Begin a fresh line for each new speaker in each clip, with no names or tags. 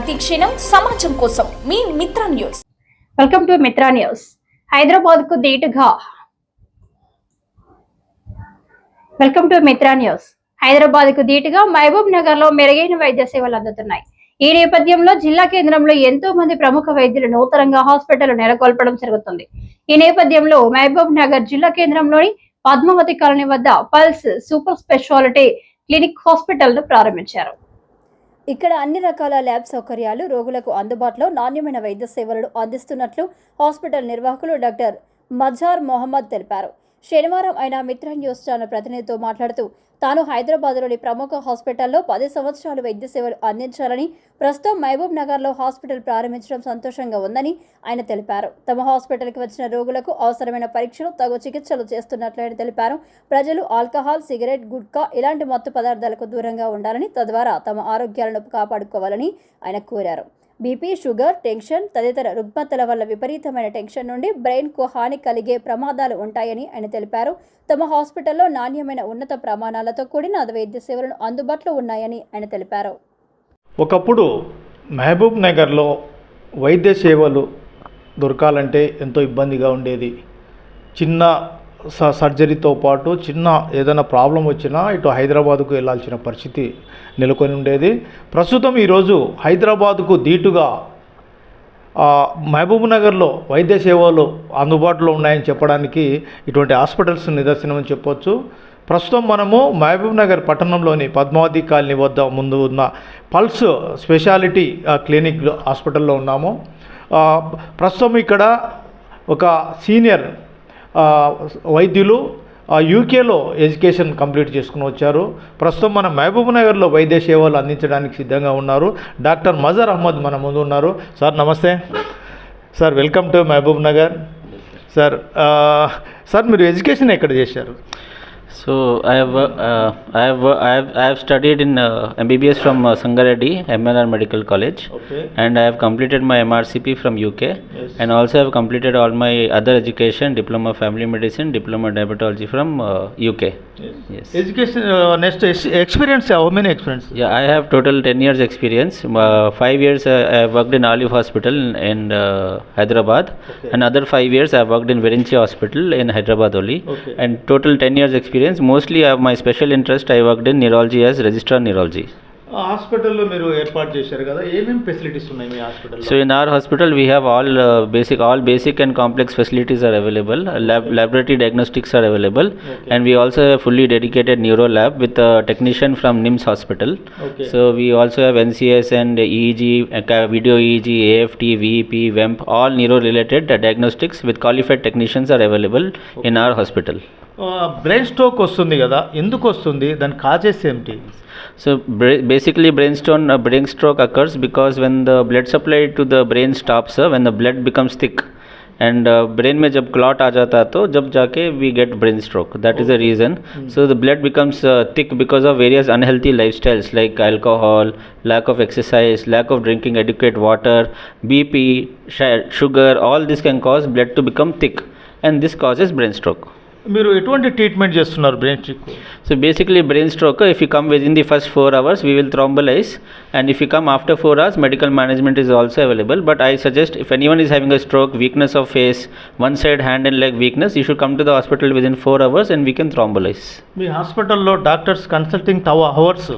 ప్రతి క్షణం సమాజం కోసం. మీ Mitra
news. Welcome to Mitra news. హైదరాబాద్కు ధీటుగా వెల్కమ్ టు మిత్ర న్యూస్. హైదరాబాద్కు ధీటుగా మహబూబ్ నగర్లో మెరుగైన వైద్య సేవలు అందుతున్నాయి. ఈ నేపథ్యంలో జిల్లా కేంద్రంలో ఎంతో మంది ప్రముఖ వైద్యులు నూతనంగా హాస్పిటల్ నెలకొల్పడం జరుగుతుంది. ఈ నేపథ్యంలో మహబూబ్ నగర్ జిల్లా కేంద్రంలోని పద్మావతి కాలనీ వద్ద పల్స్ సూపర్ స్పెషాలిటీ క్లినిక్ హాస్పిటల్ను ప్రారంభించారు.
ఇక్కడ అన్ని రకాల ల్యాబ్ సౌకర్యాలు రోగులకు అందుబాటులో నాణ్యమైన వైద్య సేవలను అందిస్తున్నట్లు హాస్పిటల్ నిర్వాహకులు డాక్టర్ మజార్ మొహమ్మద్ తెలిపారు. శనివారం ఆయన మిత్ర న్యూస్ ఛానల్ ప్రతినిధితో మాట్లాడుతూ తాను హైదరాబాద్లోని ప్రముఖ హాస్పిటల్లో పది సంవత్సరాలు వైద్య సేవలు అందించాలని ప్రస్తుతం మహబూబ్ నగర్లో హాస్పిటల్ ప్రారంభించడం సంతోషంగా ఉందని ఆయన తెలిపారు. తమ హాస్పిటల్కి వచ్చిన రోగులకు అవసరమైన పరీక్షలు తగు చికిత్సలు చేస్తున్నట్లు ఆయన తెలిపారు. ప్రజలు ఆల్కహాల్ సిగరెట్ గుట్కా ఇలాంటి మత్తు పదార్థాలకు దూరంగా ఉండాలని తద్వారా తమ ఆరోగ్యాలను కాపాడుకోవాలని ఆయన కోరారు. బీపీ షుగర్ టెన్షన్ తదితర రుగ్మతల వల్ల విపరీతమైన టెన్షన్ నుండి బ్రెయిన్కు హాని కలిగే ప్రమాదాలు ఉంటాయని ఆయన తెలిపారు. తమ హాస్పిటల్లో నాణ్యమైన ఉన్నత ప్రమాణాలతో కూడిన వైద్య సేవలను అందుబాటులో ఉన్నాయని ఆయన తెలిపారు.
ఒకప్పుడు మహబూబ్ నగర్లో వైద్య సేవలు దొరకాలంటే ఎంతో ఇబ్బందిగా ఉండేది. చిన్న సర్జరీతో పాటు చిన్న ఏదైనా ప్రాబ్లం వచ్చినా ఇటు హైదరాబాదుకు వెళ్ళాల్సిన పరిస్థితి నెలకొని ఉండేది. ప్రస్తుతం ఈరోజు హైదరాబాదుకు ధీటుగా మహబూబ్నగర్లో వైద్య సేవలు అందుబాటులో ఉన్నాయని చెప్పడానికి ఇటువంటి హాస్పిటల్స్ నిదర్శనం అని చెప్పొచ్చు. ప్రస్తుతం మనము మహబూబ్నగర్ పట్టణంలోని పద్మావతి కాలనీ వద్ద ముందు ఉన్న పల్స్ స్పెషాలిటీ క్లినిక్ హాస్పిటల్లో ఉన్నాము. ప్రస్తుతం ఇక్కడ ఒక సీనియర్ వైద్యులు యూకేలో ఎడ్యుకేషన్ కంప్లీట్ చేసుకుని వచ్చారు. ప్రస్తుతం మన మహబూబ్ నగర్లో వైద్య సేవలు అందించడానికి సిద్ధంగా ఉన్నారు. డాక్టర్ మజర్ అహ్మద్ మన ముందు ఉన్నారు. సార్ నమస్తే. Sir welcome to Mahabub Nagar. Sir sir మీరు ఎడ్యుకేషన్ ఎక్కడ చేశారు?
So uh, I have uh, I have I have I have studied in uh, MBBS from uh, Sangareddy MLR Medical College,
okay.
and I have completed my MRCP from UK,
yes.
and also I have completed all my other education, diploma family medicine, diploma diabetology from uh, UK. Yes.
yes. Education uh, next experience uh, how many experience?
Yeah, I have total ten years experience. Uh, five years uh, I have worked in Olive Hospital in, in uh, Hyderabad,
okay.
another five years I have worked in Virinchi Hospital in Hyderabad only,
okay.
and total ten years experience Mostly I have my special interest I worked in neurology as registrar neurology.
హాస్పిటల్లో మీరు ఏర్పాటు చేశారు కదా ఏమేమి facilities ఉన్నాయి మీ హాస్పిటల్లో
So in our hospital we have all uh, basic all basic and complex facilities are available. Uh, Lab, laboratory diagnostics are available.
Okay.
And we also have fully dedicated neuro lab with a technician from NIMS hospital.
Okay.
So we also have NCS and EEG, uh, ca- video EEG, AFT, VEP, WEMP, all neuro-related uh, diagnostics with qualified technicians are available in our hospital.
Brain stroke వస్తుంది కదా ఎందుకు వస్తుంది దాని causes ఏమిటి
So bra- basically, brainstorm, uh, brain stroke occurs because when the blood supply to the brain stops, uh, when the blood becomes thick, and uh, brain में जब clot आ जाता है तो जब जाके we get brain stroke. That is the reason. So the blood becomes uh, thick because of various unhealthy lifestyles like alcohol, lack of exercise, lack of drinking adequate water, BP, sh- sugar. All this can cause blood to become thick, and this causes brain stroke.
మీరు ఎటువంటి treatment చేస్తున్నారు brain stroke
So basically, brain stroke. uh, If you come within the first four hours, we will thrombolyze, and if you come after four hours, medical management is also available. But I suggest if anyone is having a stroke, weakness of face, one side hand and leg weakness, you should come to the hospital within four hours, and we can thrombolyze.
మీ హాస్పిటల్లో doctors consulting టవ hours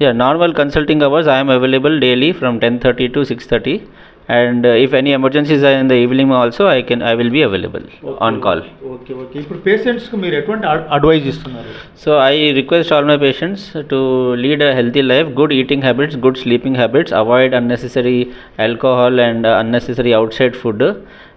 Yeah, normal consulting hours I am available daily from 10:30 to 6:30, and uh, if any emergencies are in the evening also, I can I will be available on call.
Okay okay ఇప్పుడు పేషెంట్స్కి మీరు ఎటువంటి advice ఇస్తున్నారు
So I request all my patients to lead a healthy life, good eating habits, good sleeping habits, avoid unnecessary alcohol and uh, unnecessary outside food.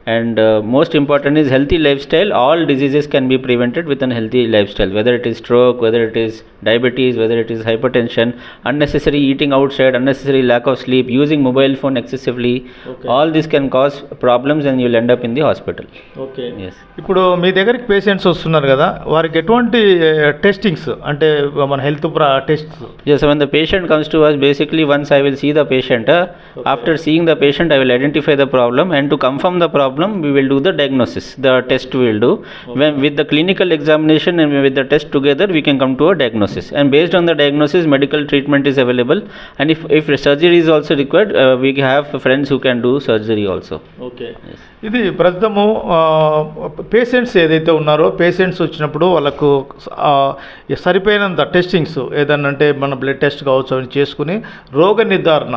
And most important is healthy lifestyle all diseases can be prevented with an healthy lifestyle whether it is stroke whether it is diabetes whether it is hypertension unnecessary eating outside unnecessary lack of sleep using mobile phone excessively all this can cause problems and you land up in the hospital okay
ఇప్పుడు మీ దగ్గరికి patients వస్తున్నారు కదా వారికి ఎటువంటి testings అంటే మన health
tests as one the patient comes to was basically once I will see the patient after seeing the patient I will identify the problem and to confirm the problem problem, we will do the diagnosis. The test we will do. When with the clinical examination and with the test together, we can come to a diagnosis. And based on the diagnosis, medical treatment is available. And if if surgery is also required, uh, we have friends who can do surgery also.
Okay ఇది ప్రస్తుతము patients ఏదైతే ఉన్నారో patients వచ్చినప్పుడు వాళ్ళకు సరిపోయినంత testings ఏదన్నా అంటే మన బ్లడ్ టెస్ట్ కావచ్చు అవి చేసుకుని రోగ నిర్ధారణ